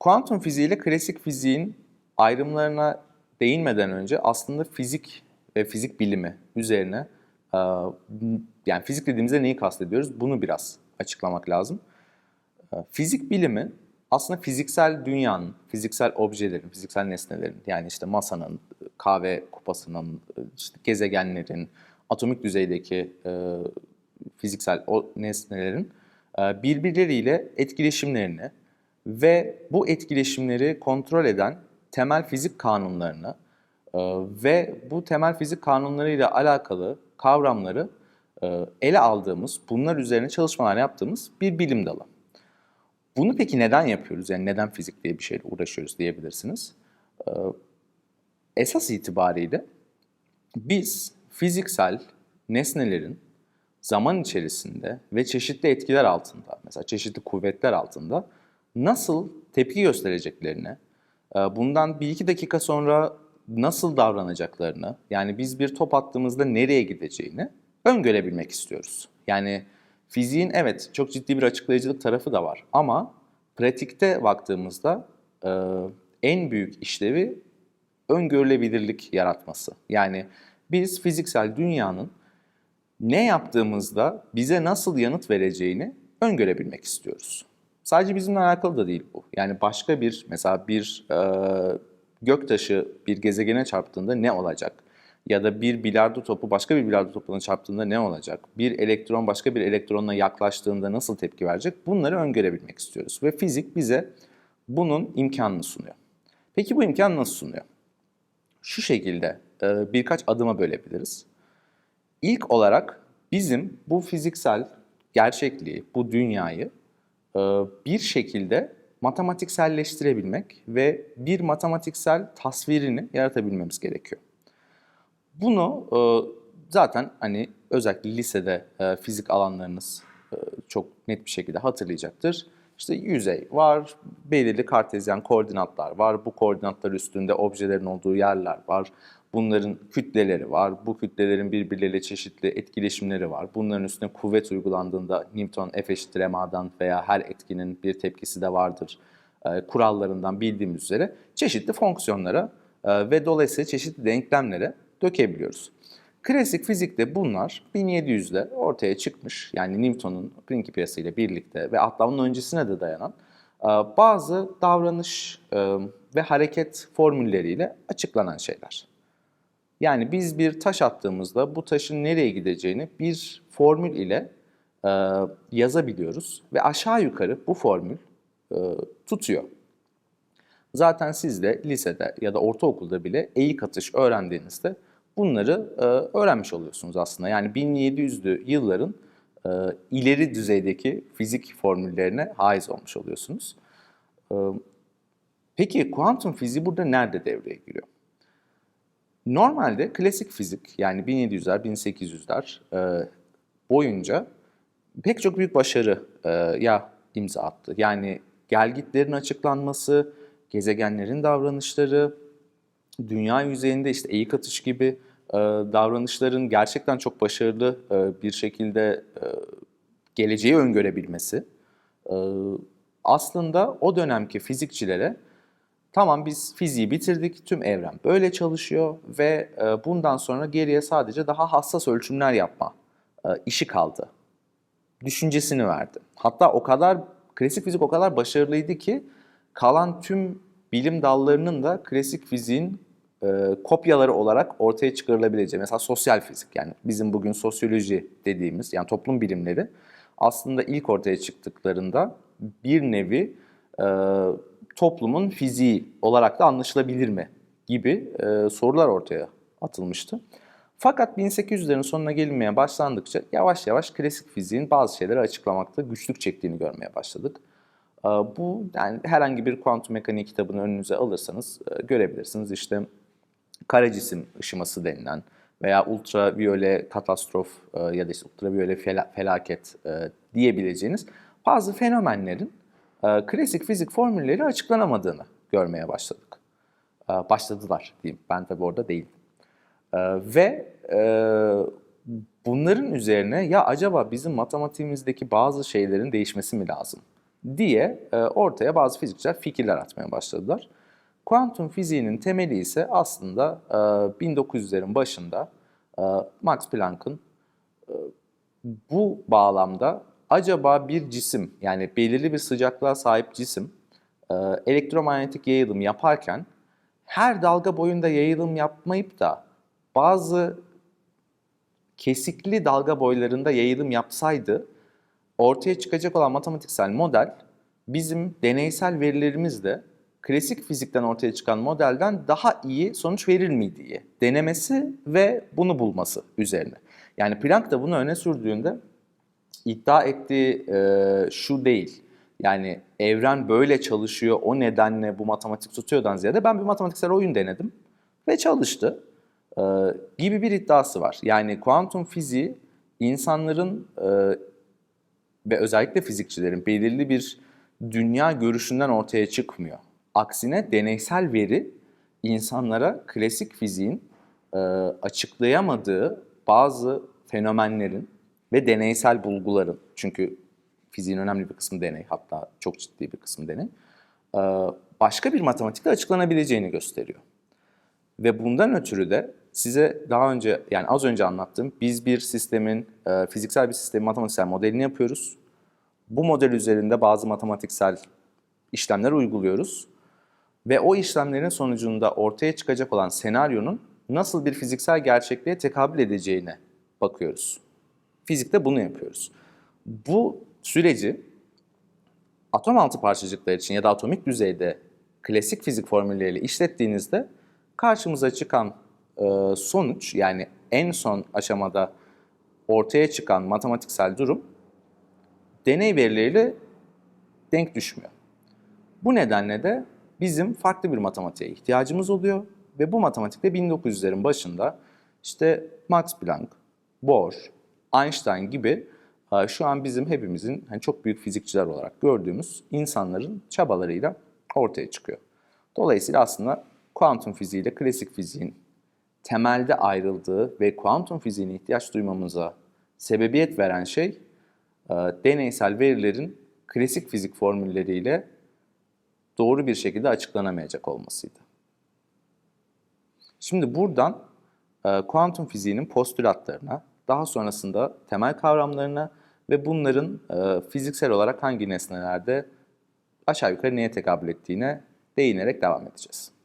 Kuantum fiziği ile klasik fiziğin ayrımlarına değinmeden önce aslında fizik ve fizik bilimi üzerine e, yani fizik dediğimizde neyi kastediyoruz bunu biraz açıklamak lazım. E, Fizik bilimi aslında fiziksel dünyanın, fiziksel objelerin, fiziksel nesnelerin yani işte masanın, kahve kupasının, işte gezegenlerin, atomik düzeydeki e, fiziksel o nesnelerin e, birbirleriyle etkileşimlerini ve bu etkileşimleri kontrol eden temel fizik kanunlarını e, ve bu temel fizik kanunlarıyla alakalı kavramları e, ele aldığımız, bunlar üzerine çalışmalar yaptığımız bir bilim dalı. Bunu peki neden yapıyoruz? Yani neden fizik diye bir şeyle uğraşıyoruz diyebilirsiniz. Ee, esas itibariyle biz fiziksel nesnelerin zaman içerisinde ve çeşitli etkiler altında, mesela çeşitli kuvvetler altında nasıl tepki göstereceklerini, e, bundan bir iki dakika sonra nasıl davranacaklarını, yani biz bir top attığımızda nereye gideceğini öngörebilmek istiyoruz. Yani fiziğin evet çok ciddi bir açıklayıcılık tarafı da var ama pratikte baktığımızda e, en büyük işlevi öngörülebilirlik yaratması. Yani biz fiziksel dünyanın ne yaptığımızda bize nasıl yanıt vereceğini öngörebilmek istiyoruz. Sadece bizimle alakalı da değil bu. Yani başka bir mesela bir e, göktaşı bir gezegene çarptığında ne olacak? Ya da bir bilardo topu başka bir bilardo topuna çarptığında ne olacak? Bir elektron başka bir elektronla yaklaştığında nasıl tepki verecek? Bunları öngörebilmek istiyoruz. Ve fizik bize bunun imkanını sunuyor. Peki bu imkan nasıl sunuyor? Şu şekilde e, birkaç adıma bölebiliriz. İlk olarak bizim bu fiziksel gerçekliği, bu dünyayı bir şekilde matematikselleştirebilmek ve bir matematiksel tasvirini yaratabilmemiz gerekiyor. Bunu e, zaten hani özellikle lisede e, fizik alanlarınız e, çok net bir şekilde hatırlayacaktır. İşte yüzey var, belirli kartezyen koordinatlar var, bu koordinatlar üstünde objelerin olduğu yerler var. Bunların kütleleri var, bu kütlelerin birbirleriyle çeşitli etkileşimleri var. Bunların üstüne kuvvet uygulandığında Newton F eşittir MA'dan veya her etkinin bir tepkisi de vardır e, kurallarından bildiğimiz üzere çeşitli fonksiyonlara e, ve dolayısıyla çeşitli denklemlere dökebiliyoruz. Klasik fizikte bunlar 1700'de ortaya çıkmış yani Newton'un Principia'sı ile birlikte ve hatta onun öncesine de dayanan e, bazı davranış e, ve hareket formülleriyle açıklanan şeyler. Yani biz bir taş attığımızda bu taşın nereye gideceğini bir formül ile e, yazabiliyoruz ve aşağı yukarı bu formül tutuyor. Zaten siz de lisede ya da ortaokulda bile eğik atış öğrendiğinizde bunları e, öğrenmiş oluyorsunuz aslında. Yani 1700'lü yılların e, ileri düzeydeki fizik formüllerine haiz olmuş oluyorsunuz. E, peki kuantum fiziği burada nerede devreye giriyor? Normalde klasik fizik yani 1700'ler, 1800'ler e, boyunca pek çok büyük başarı e, ya imza attı. Yani gelgitlerin açıklanması, gezegenlerin davranışları, dünya yüzeyinde işte eğik atış gibi e, davranışların gerçekten çok başarılı e, bir şekilde e, geleceği öngörebilmesi e, aslında o dönemki fizikçilere tamam biz fiziği bitirdik, tüm evren böyle çalışıyor ve e, bundan sonra geriye sadece daha hassas ölçümler yapma e, işi kaldı. Düşüncesini verdi. Hatta o kadar klasik fizik o kadar başarılıydı ki kalan tüm bilim dallarının da klasik fiziğin e, kopyaları olarak ortaya çıkarılabileceği. Mesela sosyal fizik yani bizim bugün sosyoloji dediğimiz yani toplum bilimleri aslında ilk ortaya çıktıklarında bir nevi toplumun fiziği olarak da anlaşılabilir mi gibi e, sorular ortaya atılmıştı. Fakat 1800'lerin sonuna gelinmeye başlandıkça yavaş yavaş klasik fiziğin bazı şeyleri açıklamakta güçlük çektiğini görmeye başladık. Ee, bu yani herhangi bir kuantum mekaniği kitabını önünüze alırsanız e, görebilirsiniz. İşte kara cisim ışıması denilen veya ultraviyole katastrof e, ya da işte ultraviyole felaket e, diyebileceğiniz bazı fenomenlerin klasik fizik formülleri açıklanamadığını görmeye başladık. Başladılar diyeyim. Ben tabi orada değildim. Ve bunların üzerine ya acaba bizim matematiğimizdeki bazı şeylerin değişmesi mi lazım diye e, ortaya bazı fizikçiler fikirler atmaya başladılar. Kuantum fiziğinin temeli ise aslında e, 1900'lerin başında e, Max Planck'ın e, bu bağlamda acaba bir cisim yani belirli bir sıcaklığa sahip cisim e, elektromanyetik yayılım yaparken her dalga boyunda yayılım yapmayıp da bazı kesikli dalga boylarında yayılım yapsaydı ortaya çıkacak olan matematiksel model bizim deneysel verilerimizle klasik fizikten ortaya çıkan modelden daha iyi sonuç verir mi diye denemesi ve bunu bulması üzerine. Yani Planck da bunu öne sürdüğünde iddia ettiği e, şu değil. Yani evren böyle çalışıyor o nedenle bu matematik tutuyordan ziyade ben bir matematiksel oyun denedim ve çalıştı e, gibi bir iddiası var. Yani kuantum fiziği insanların e, ve özellikle fizikçilerin belirli bir dünya görüşünden ortaya çıkmıyor. Aksine deneysel veri insanlara klasik fiziğin e, açıklayamadığı bazı fenomenlerin ve deneysel bulguların, çünkü fiziğin önemli bir kısmı deney, hatta çok ciddi bir kısmı deney, başka bir matematikle açıklanabileceğini gösteriyor. Ve bundan ötürü de size daha önce yani az önce anlattığım biz bir sistemin fiziksel bir sistemin matematiksel modelini yapıyoruz. Bu model üzerinde bazı matematiksel işlemler uyguluyoruz ve o işlemlerin sonucunda ortaya çıkacak olan senaryonun nasıl bir fiziksel gerçekliğe tekabül edeceğine bakıyoruz. Fizikte bunu yapıyoruz. Bu süreci atom altı parçacıklar için ya da atomik düzeyde klasik fizik formülleriyle işlettiğinizde karşımıza çıkan e, sonuç yani en son aşamada ortaya çıkan matematiksel durum deney verileriyle denk düşmüyor. Bu nedenle de bizim farklı bir matematiğe ihtiyacımız oluyor ve bu matematikte 1900'lerin başında işte Max Planck, Bohr, Einstein gibi e, şu an bizim hepimizin hani çok büyük fizikçiler olarak gördüğümüz insanların çabalarıyla ortaya çıkıyor. Dolayısıyla aslında kuantum fiziği ile klasik fiziğin temelde ayrıldığı ve kuantum fiziğine ihtiyaç duymamıza sebebiyet veren şey e, deneysel verilerin klasik fizik formülleriyle doğru bir şekilde açıklanamayacak olmasıydı. Şimdi buradan e, kuantum fiziğinin postülatlarına, daha sonrasında temel kavramlarına ve bunların e, fiziksel olarak hangi nesnelerde aşağı yukarı neye tekabül ettiğine değinerek devam edeceğiz.